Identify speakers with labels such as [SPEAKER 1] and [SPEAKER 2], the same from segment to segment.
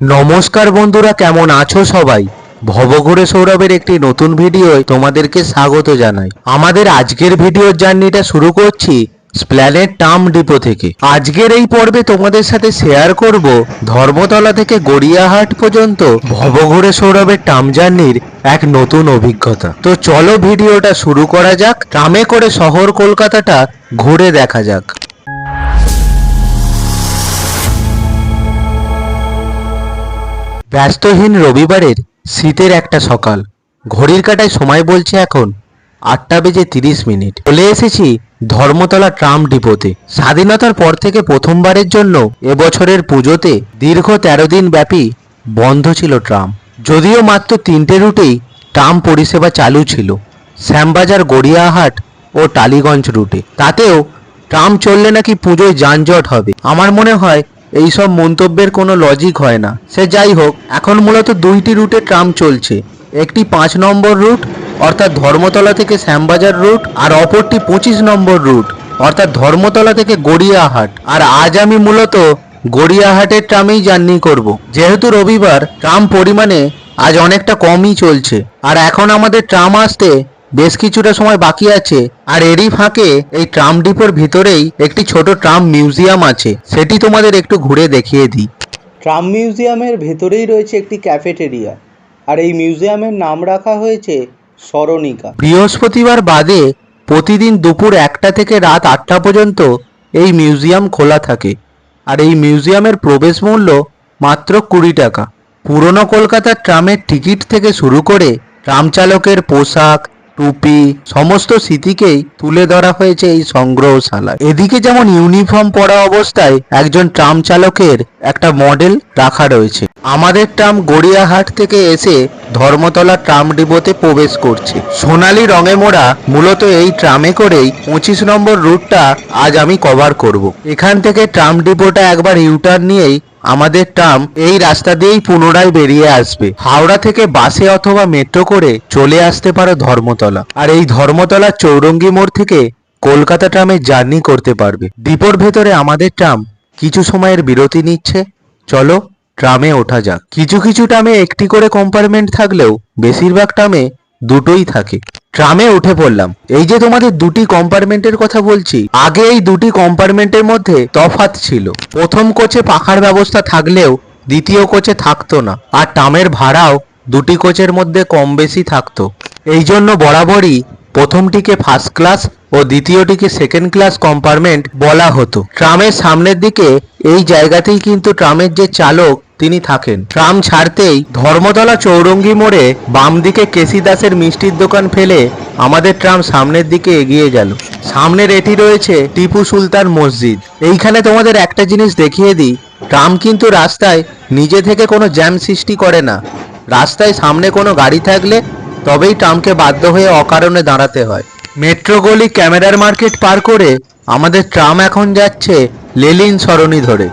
[SPEAKER 1] নমস্কার বন্ধুরা, কেমন আছো সবাই? ভবঘুরে সৌরভের একটি নতুন ভিডিওয় তোমাদেরকে স্বাগত জানাই। আমাদের আজকের ভিডিওর জার্নিটা শুরু করছি স্প্ল্যানেট টার্ম ডিপো থেকে। আজকের এই পর্বে তোমাদের সাথে শেয়ার করব ধর্মতলা থেকে গড়িয়াহাট পর্যন্ত ভবঘুরে সৌরভের টার্ম জার্নির এক নতুন অভিজ্ঞতা। তো চলো ভিডিওটা শুরু করা যাক। ট্রামে করে শহর কলকাতাটা ঘুরে দেখা যাক। ব্যস্তহীন রবিবারের শীতের একটা সকাল। ঘড়ির কাটায় সময় বলছে এখন আটটা বেজে তিরিশ মিনিট। চলে এসেছি ধর্মতলা ট্রাম ডিপোতে। স্বাধীনতার পর থেকে প্রথমবারের জন্য এবছরের পুজোতে দীর্ঘ তেরো দিন ব্যাপী বন্ধ ছিল ট্রাম। যদিও মাত্র তিনটে রুটেই ট্রাম পরিষেবা চালু ছিল। শ্যামবাজার, গড়িয়াহাট ও টালিগঞ্জ রুটে। তাতেও ট্রাম চললে নাকি পুজোয় যানজট হবে। আমার মনে হয় এই সব মন্তব্যের কোনো লজিক হয় না। সে যাই হোক, এখন মূলত দুইটি রুটে ট্রাম চলছে। একটি পাঁচ নম্বর রুট, অর্থাৎ ধর্মতলা থেকে শ্যামবাজার রুট, আর অপরটি পঁচিশ নম্বর রুট, অর্থাৎ ধর্মতলা থেকে গড়িয়াহাট। আর আজ আমি মূলত গড়িয়াহাটের ট্রামেই জার্নি করব। যেহেতু রবিবার, ট্রাম পরিমাণে আজ অনেকটা কমই চলছে। আর এখন আমাদের ট্রাম আসতে বেশ কিছুটা সময় বাকি আছে আর এরই ফাঁকে এই ট্রাম ডিপোর ভিতরেই একটি ছোট ট্রাম মিউজিয়াম আছে। সেটি তোমাদের একটু ঘুরে দেখিয়ে দিই।
[SPEAKER 2] ট্রাম মিউজিয়ামের ভেতরেই রয়েছে একটি ক্যাফেটেরিয়া। আর এই মিউজিয়ামের নাম রাখা হয়েছে স্মরণিকা
[SPEAKER 1] বৃহস্পতিবার বাদে প্রতিদিন দুপুর একটা থেকে রাত আটটা পর্যন্ত এই মিউজিয়াম খোলা থাকে। আর এই মিউজিয়ামের প্রবেশ মূল্য মাত্র কুড়ি টাকা। পুরনো কলকাতার ট্রামের টিকিট থেকে শুরু করে ট্রাম চালকের পোশাক টুপি, সমস্ত স্মৃতিকেই তুলে ধরা হয়েছে এই সংগ্রহশালায়। এদিকে যেমন ইউনিফর্ম পরা অবস্থায় একজন ট্রাম চালকের একটা মডেল রাখা রয়েছে। আমাদের ট্রাম গড়িয়াহাট থেকে এসে ধর্মতলা ট্রাম ডিপোতে প্রবেশ করছে। সোনালি রঙে মোড়া মূলত এই ট্রামে করেই পঁচিশ নম্বর রুটটা আজ আমি কভার করব। এখান থেকে ট্রাম ডিপোটা একবার ইউটার্ন নিয়েই আমাদের ট্রাম এই রাস্তা দিয়েই পুনরায় বেরিয়ে আসবে। হাওড়া থেকে বাসে অথবা মেট্রো করে চলে আসতে পারো ধর্মতলা। আর এই ধর্মতলা চৌরঙ্গি মোড় থেকে কলকাতা ট্রামে জার্নি করতে পারবে। ডিপোর ভেতরে আমাদের ট্রাম কিছু সময়ের বিরতি নিচ্ছে। চলো ট্রামে ওঠা যাক। কিছু কিছু ট্রামে একটি করে কম্পার্টমেন্ট থাকলেও বেশিরভাগ ট্রামে দুটোই থাকে। ট্রামে উঠে পড়লাম। এই যে তোমাদের দুটি কম্পার্টমেন্টের কথা বলছি, আগে এই দুটি কম্পার্টমেন্টের মধ্যে তফাৎ ছিল। প্রথম কোচে পাখার ব্যবস্থা থাকলেও দ্বিতীয় কোচে থাকতো না, আর ট্রামের ভাড়াও দুটি কোচের মধ্যে কম বেশি থাকতো। এই জন্য বরাবরই প্রথমটিকে ফার্স্ট ক্লাস ও দ্বিতীয়টিকে সেকেন্ড ক্লাস কম্পার্টমেন্ট বলা হতো। ট্রামের সামনের দিকে এই জায়গাতেই কিন্তু ট্রামের যে চালক তিনি থাকেন। ট্রাম ছাড়তেই ধর্মতলা চৌরঙ্গি মোড়ে বাম দিকে কেসি দাসের মিষ্টির দোকান ফেলে আমাদের ট্রাম সামনের দিকে এগিয়ে গেল। সামনের এটি রয়েছে টিপু সুলতান মসজিদ। এইখানে তোমাদের একটা জিনিস দেখিয়ে দিই। ট্রাম কিন্তু রাস্তায় নিজে থেকে কোনো জ্যাম সৃষ্টি করে না। রাস্তায় সামনে কোনো গাড়ি থাকলে তবেই ট্রামকে বাধ্য হয়ে অকারণে দাঁড়াতে হয়। মেট্রো গলি ক্যামেরার মার্কেট পার করে আমাদের ট্রাম এখন যাচ্ছে লেলিন সরণি ধরে।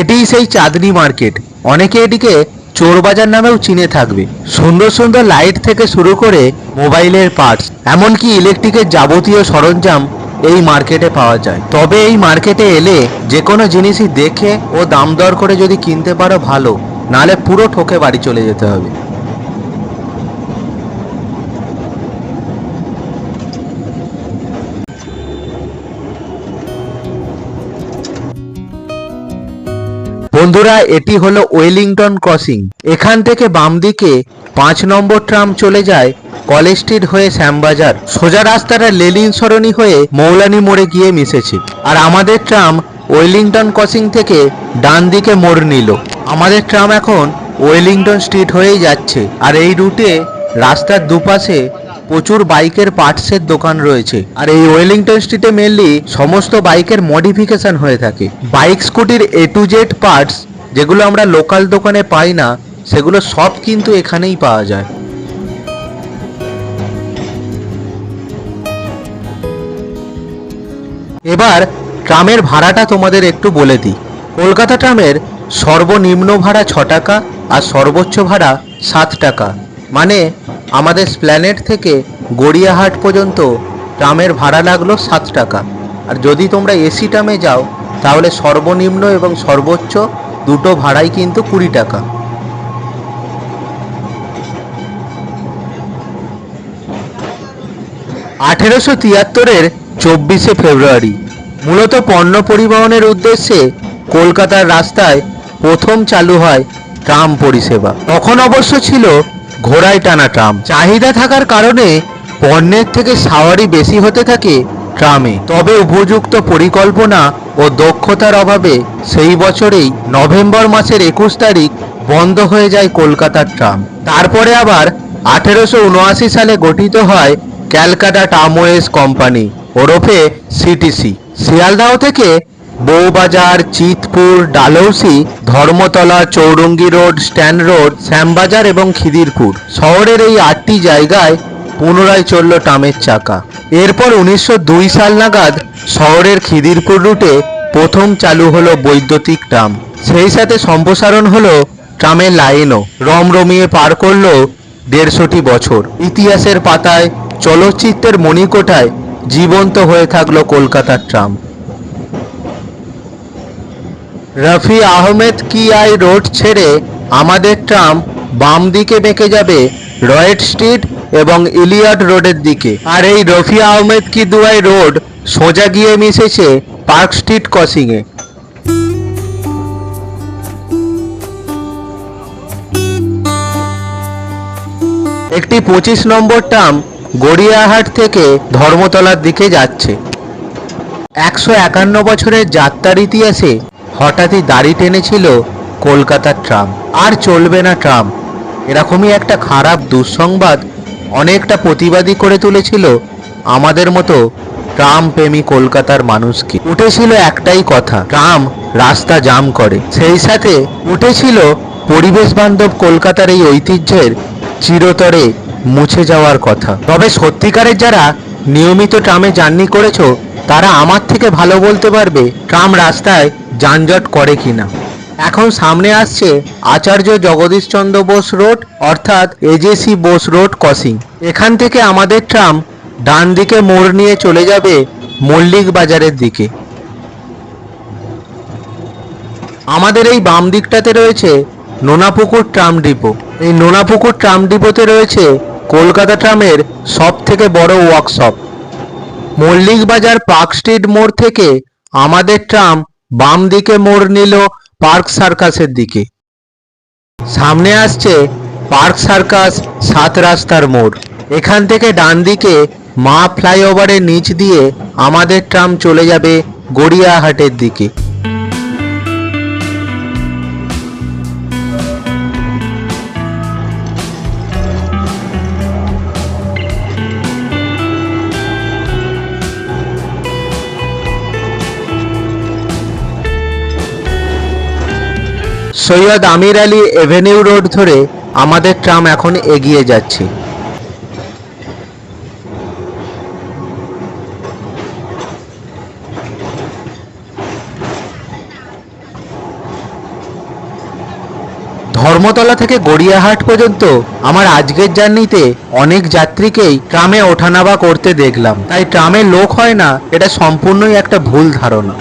[SPEAKER 1] এটিই সেই চাঁদনি মার্কেট। অনেকে এটিকে চোর বাজার নামেও চিনে থাকবে। সুন্দর সুন্দর লাইট থেকে শুরু করে মোবাইলের পার্টস, এমনকি ইলেকট্রিকের যাবতীয় সরঞ্জাম এই মার্কেটে পাওয়া যায়। তবে এই মার্কেটে এলে যে কোনো জিনিসই দেখে ও দাম দর করে যদি কিনতে পারো ভালো, নালে পুরো ঠকে বাড়ি চলে যেতে হবে। বন্ধুরা, এটি হলো ওয়েলিংটন ক্রসিং। এখান থেকে বাম দিকে পাঁচ নম্বর ট্রাম চলে যায় কলেজ স্ট্রিট হয়ে শ্যামবাজার। সোজা রাস্তাটা লেলিন সরণি হয়ে মৌলানি মোড়ে গিয়ে মিশেছে। আর আমাদের ট্রাম ওয়েলিংটন ক্রসিং থেকে ডান দিকে মোড় নিল। আমাদের ট্রাম এখন ওয়েলিংটন স্ট্রিট হয়েই যাচ্ছে। আর এই রুটে রাস্তার দুপাশে প্রচুর বাইকের পার্টসের দোকান রয়েছে। আর এই ওয়েলিংটন স্ট্রিটে মেনলি সমস্ত বাইকের মডিফিকেশন হয়ে থাকে। বাইক স্কুটির এ টু জেড পার্টস যেগুলো আমরা লোকাল দোকানে পাই না, সেগুলো সব কিন্তু এখানেই পাওয়া যায়। এবার ট্রামের ভাড়াটা তোমাদের একটু বলে দিই। কলকাতা ট্রামের সর্বনিম্ন ভাড়া ছ টাকা আর সর্বোচ্চ ভাড়া সাত টাকা। মানে আমাদের স্প্ল্যানেট থেকে গড়িয়াহাট পর্যন্ত ট্রামের ভাড়া লাগল সাত টাকা। আর যদি তোমরা এসি ট্রামে যাও, তাহলে সর্বনিম্ন এবং সর্বোচ্চ দুটো ভাড়াই কিন্তু কুড়ি টাকা। আঠেরোশো তিয়াত্তরের চব্বিশে ফেব্রুয়ারি। মূলত পণ্য পরিবহনের উদ্দেশ্যে কলকাতার রাস্তায় প্রথম চালু হয় ট্রাম পরিষেবা। তখন অবশ্য ছিল ঘোড়ায় টানা ট্রাম। চাহিদা থাকার কারণে পণ্যের থেকে সাওয়ারি বেশি হতে থাকে ট্রামে। তবে উপযুক্ত পরিকল্পনা ও দক্ষতার অভাবে সেই বছরেই নভেম্বর মাসের একুশ তারিখ বন্ধ হয়ে যায় কলকাতার ট্রাম। তারপরে আবার আঠেরোশো উনআশি সালে গঠিত হয় ক্যালকাটা ট্রামওয়েজ কোম্পানি ওরফে সিটিসি। শিয়ালদাহ থেকে Bowbazar, Chitpur Dalhousie Dharmatala Chowringhee road, strand road, Shyambazar এবং খিদিরপুর। শহরের এই আটটি জায়গায় পুনরায় চলল ট্রামের চাকা। এরপর উনিশশো দুই সাল নাগাদ শহরের খিদিরপুর রুটে প্রথম চালু হলো বৈদ্যুতিক ট্রাম। সেই সাথে সম্প্রসারণ হলো ট্রামের লাইনও। রমরমিয়ে পার করল দেড়শোটি বছর। ইতিহাসের পাতায় চলচ্চিত্রের মণিকোঠায় জীবন্ত হয়ে থাকল কলকাতার ট্রাম। রফি আহমেদ কি আই রোড ছেড়ে আমাদের ট্রাম বাম দিকে বেঁকে যাবে রয়েট স্ট্রিট এবং ইলিয়ট রোডের দিকে? আর এই রফি আহমেদ কি দুয়াই রোড সোজা গিয়ে মিশেছে পার্ক স্ট্রিট ক্রসিংয়ে? একটি পঁচিশ নম্বর ট্রাম গড়িয়াহাট থেকে ধর্মতলার দিকে যাচ্ছে। একশো একান্ন বছরের যাত্রার ইতিহাসে হঠাৎই দাড়ি টেনেছিল কলকাতার ট্রাম। আর চলবে না ট্রাম। এরকমই একটা খারাপ দুঃসংবাদ অনেকটা প্রতিবাদী করে তুলেছিল আমাদের মতো ট্রাম প্রেমী কলকাতার মানুষকে। উঠেছিল একটাই কথা, ট্রাম রাস্তা জাম করে। সেই সাথে উঠেছিল পরিবেশ বান্ধব কলকাতার এই ঐতিহ্যের চিরতরে মুছে যাওয়ার কথা। তবে সত্যিকারের যারা নিয়মিত ট্রামে জার্নি করেছ, তারা আমার থেকে ভালো বলতে পারবে ট্রাম রাস্তায় যানজট করে কিনা। এখন সামনে আসছে আচার্য জগদীশচন্দ্র বোস রোড, অর্থাৎ এজেসি বোস রোড ক্রসিং। এখান থেকে আমাদের ট্রাম ডান দিকে মোড় নিয়ে চলে যাবে মল্লিক বাজারের দিকে। আমাদের এই বাম দিকটাতে রয়েছে নোনাপুকুর ট্রাম ডিপো। এই নোনাপুকুর ট্রাম ডিপোতে রয়েছে কলকাতা ট্রামের সব থেকে বড় ওয়ার্কশপ মল্লিক বাজার পার্ক স্ট্রিট মোড় থেকে আমাদের ট্রাম বাম দিকে মোড় নিল পার্ক সার্কাসের দিকে। সামনে আসছে পার্ক সার্কাস সাত রাস্তার মোড়। এখান থেকে ডান দিকে মা ফ্লাইওভারের নিচ দিয়ে আমাদের ট্রাম চলে যাবে গড়িয়াহাটের দিকে। সৈয়দ আমির আলী এভিনিউ রোড ধরে আমাদের ট্রাম এখন এগিয়ে যাচ্ছে। ধর্মতলা থেকে গড়িয়াহাট পর্যন্ত আমার আজকের জার্নিতে অনেক যাত্রীকেই ট্রামে ওঠানামা করতে দেখলাম। তাই ট্রামে লোক হয় না, এটা সম্পূর্ণই একটা ভুল ধারণা।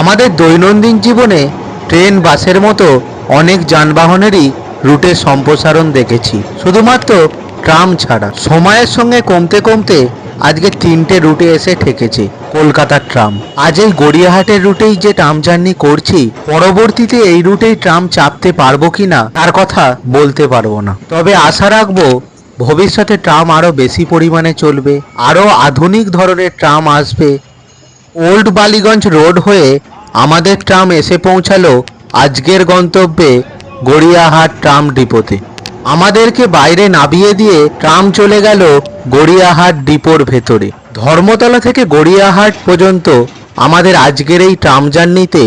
[SPEAKER 1] আমাদের দৈনন্দিন জীবনে ট্রেন, বাসের মতো অনেক যানবাহনেরই রুটের সম্প্রসারণ দেখেছি। শুধুমাত্র ট্রাম ছাড়া। সময়ের সঙ্গে কমতে কমতে আজকে তিনটে রুটে এসে ঠেকেছে কলকাতার ট্রাম। আজ এই গড়িয়াহাটের রুটেই যে ট্রাম জার্নি করছি, পরবর্তীতে এই রুটেই ট্রাম চাপতে পারব কিনা, তার কথা বলতে পারব না। তবে আশা রাখব, ভবিষ্যতে ট্রাম আরও বেশি পরিমাণে চলবে আরও আধুনিক ধরনের ট্রাম আসবে ওল্ড বালিগঞ্জ রোড হয়ে আমাদের ট্রাম এসে পৌঁছালো আজকের গন্তব্যে গড়িয়াহাট ট্রাম ডিপোতে। আমাদেরকে বাইরে নামিয়ে দিয়ে ট্রাম চলে গেল গড়িয়াহাট ডিপোর ভেতরে। ধর্মতলা থেকে গড়িয়াহাট পর্যন্ত আমাদের আজকের এই ট্রাম জার্নিতে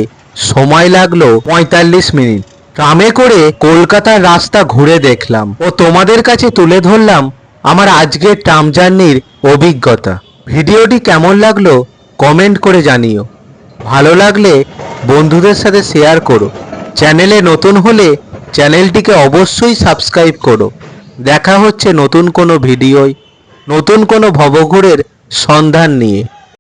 [SPEAKER 1] সময় লাগল পঁয়তাল্লিশ মিনিট। ট্রামে করে কলকাতার রাস্তা ঘুরে দেখলাম ও তোমাদের কাছে তুলে ধরলাম আমার আজকের ট্রাম জার্নির অভিজ্ঞতা। ভিডিওটি কেমন লাগল কমেন্ট করে জানিও। ভালো লাগলে বন্ধুদের সাথে শেয়ার করো। চ্যানেলে নতুন হলে চ্যানেলটিকে অবশ্যই সাবস্ক্রাইব করো। দেখা হচ্ছে নতুন কোনো ভিডিওয়, নতুন কোনো ভবঘুরের সন্ধান নিয়ে।